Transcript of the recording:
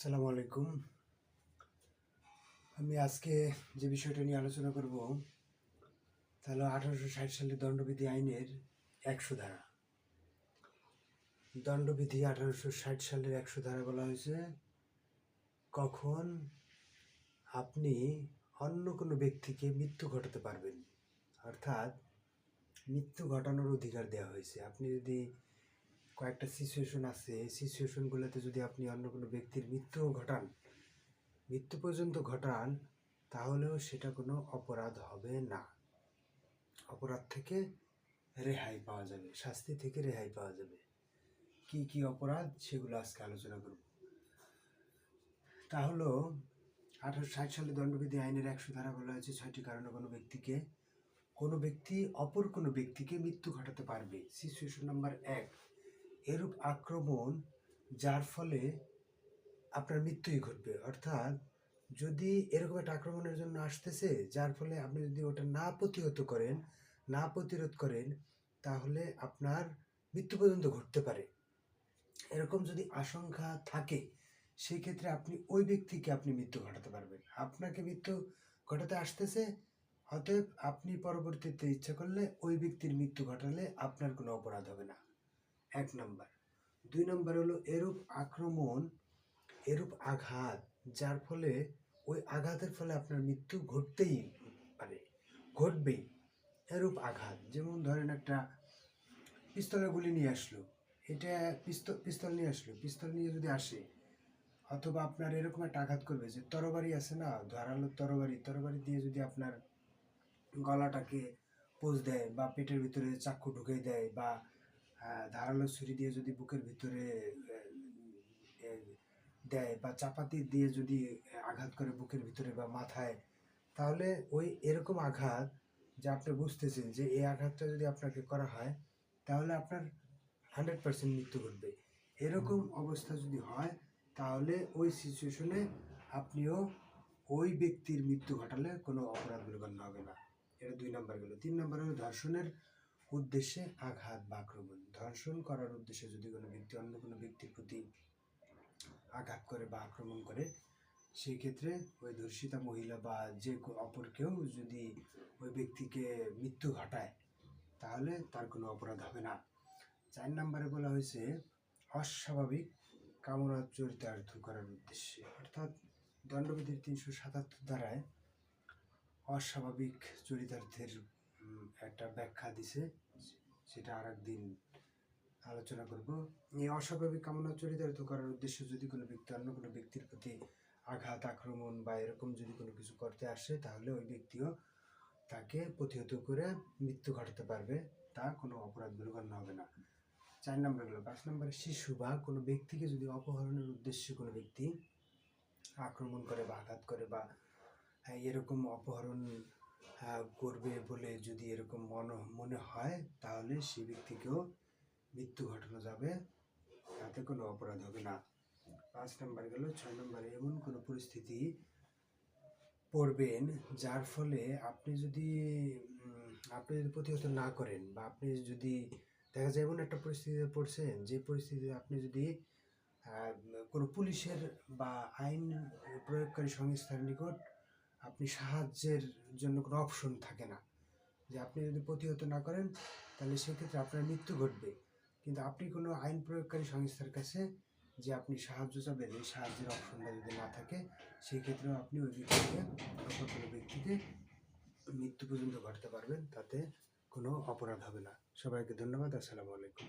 আসসালামু আলাইকুম। আমি আজকে যে বিষয়টা নিয়ে আলোচনা করব তাহলে আঠারোশো ষাট সালের দণ্ডবিধি আইনের একশো ধারা। দণ্ডবিধি আঠারোশো ষাট সালের একশো ধারা বলা হয়েছে, কখন আপনি অন্য কোনো ব্যক্তিকে মৃত্যু ঘটাতে পারবেন। অর্থাৎ মৃত্যু ঘটানোর অধিকার দেওয়া হয়েছে। আপনি যদি কয়েকটা সিচুয়েশন আছে। এই সিচুয়েশনগুলোতে যদি আপনি অন্য কোনো ব্যক্তির মৃত্যু ঘটান, মৃত্যু পর্যন্ত ঘটান, তাহলেও সেটা কোনো অপরাধ হবে না। অপরাধ থেকে রেহাই পাওয়া যাবে, শাস্তি থেকে রেহাই পাওয়া যাবে। কি কি অপরাধ সেগুলো আজকে আলোচনা করব। তা হলো আঠারোশো ষাট সালে দণ্ডবিধি আইনের একশো ধারা বলা হয়েছে, ছয়টি কারণে কোনো ব্যক্তিকে, কোনো ব্যক্তি অপর কোনো ব্যক্তিকে মৃত্যু ঘটাতে পারবে। সিচুয়েশন নাম্বার এক এরূপ আক্রমণ যার ফলে আপনার মৃত্যুই ঘটবে। অর্থাৎ যদি এরকম একটা আক্রমণের জন্য আসতেছে, যার ফলে আপনি যদি ওটা না প্রতিহত করেন, না প্রতিরোধ করেন, তাহলে আপনার মৃত্যু পর্যন্ত ঘটতে পারে। এরকম যদি আশঙ্কা থাকে সেই ক্ষেত্রে আপনি ওই ব্যক্তিকে আপনি মৃত্যু ঘটাতে পারবেন। আপনাকে মৃত্যু ঘটাতে আসতেছে, অতএব আপনি পরবর্তীতে ইচ্ছা করলে ওই ব্যক্তির মৃত্যু ঘটালে আপনার কোনো অপরাধ হবে না। এক নম্বর। দুই নম্বর হলো এরূপ আক্রমণ, এরূপ আঘাত, যার ফলে ওই আঘাতের ফলে আপনার মৃত্যু ঘটতেই পারে, ঘটবেই। এরূপ আঘাত, যেমন ধরেন একটা পিস্তলের গুলি নিয়ে আসলো, এটা পিস্তল পিস্তল নিয়ে আসলো, পিস্তল নিয়ে যদি আসে, অথবা আপনার এরকম একটা আঘাত করবে যে তরবারি আছে না, ধারালো তরবারি তরবারি দিয়ে যদি আপনার গলাটাকে পোজ দেয় বা পেটের ভিতরে চাক্ষু ঢুকে দেয় বা ধারালো ছুরি দিয়ে যদি বুকের ভিতরে দেয় বা চাপাতি দিয়ে যদি আঘাত করে বুকের ভিতরে বা মাথায় তাহলে ওই এরকম আঘাত যে আপনি বুঝতেছেন যে এই আঘাতটা যদি আপনাকে করা হয় তাহলে আপনার হান্ড্রেড পার্সেন্ট মৃত্যু ঘটবে। এরকম অবস্থা যদি হয় তাহলে ওই সিচুয়েশনে আপনিও ওই ব্যক্তির মৃত্যু ঘটালে কোনো অপরাধ বলে গণ্য হবে না। এটা দুই নম্বর গেল। তিন নম্বর হলো ধর্ষণের উদ্দেশ্যে আঘাত বা আক্রমণ। ধর্ষণ করার উদ্দেশ্যে যদি কোনো ব্যক্তি অন্য কোনো ব্যক্তির প্রতি আঘাত করে বা আক্রমণ করে, সেই ক্ষেত্রে ওই ধর্ষিতা মহিলা বা যে অপর কেউ যদি ওই ব্যক্তিকে মৃত্যু ঘটায়, তাহলে তার কোনো অপরাধ হবে না। চার নম্বরে বলা হয়েছে, অস্বাভাবিক কামনা চরিতার্থ করার উদ্দেশ্যে। অর্থাৎ দণ্ডবিধির তিনশো সাতাত্তর দ্বারায় অস্বাভাবিক চরিতার্থের একটা ব্যাখ্যা দিছে। সেটা আর একদিন আলোচনা করব। এই অস্বাভাবিক কামনা চরিতার্থ করার উদ্দেশ্যে যদি কোনো ব্যক্তি অন্য কোনো ব্যক্তির প্রতি আঘাত, আক্রমণ বা এরকম যদি কোনো কিছু করতে আসে, তাহলে ওই ব্যক্তিও তাকে প্রতিহত করে মৃত্যু ঘটাতে পারবে। তা কোনো অপরাধ গণ্য হবে না। চার নম্বর গেল পাঁচ নম্বরে, শিশু বা কোনো ব্যক্তিকে যদি অপহরণের উদ্দেশ্যে কোনো ব্যক্তি আক্রমণ করে বা আঘাত করে বা এরকম অপহরণ করবে বলে যদি এরকম মনে মনে হয়, তাহলে সেই ব্যক্তিকেও মৃত্যু ঘটানো যাবে। তাতে কোনো অপরাধ হবে না। পাঁচ নম্বর গেল, ছয় নম্বরে, এমন কোনো পরিস্থিতি পড়বেন যার ফলে আপনি যদি আপনি যদি প্রতিহত না করেন বা আপনি যদি, দেখা যায় এমন একটা পরিস্থিতিতে পড়ছেন, যে পরিস্থিতিতে আপনি যদি কোনো পুলিশের বা আইন প্রয়োগকারী সংস্থার নিকট আপনি সাহায্যের জন্য কোনো অপশন থাকে না। যে আপনি যদি প্রতিহত না করেন, তাহলে সেক্ষেত্রে আপনার মৃত্যু ঘটবে। কিন্তু আপনি কোনো আইন প্রয়োগকারী সংস্থার কাছে যে আপনি সাহায্য চাবেন, এই সাহায্যের অপশনটা যদি না থাকে সেই ক্ষেত্রেও আপনি ওই ব্যক্তিকে কোনো ব্যক্তিকে মৃত্যু পর্যন্ত ঘটাতে পারবেন। তাতে কোনো অপরাধ হবে না। সবাইকে ধন্যবাদ। আসসালামু আলাইকুম।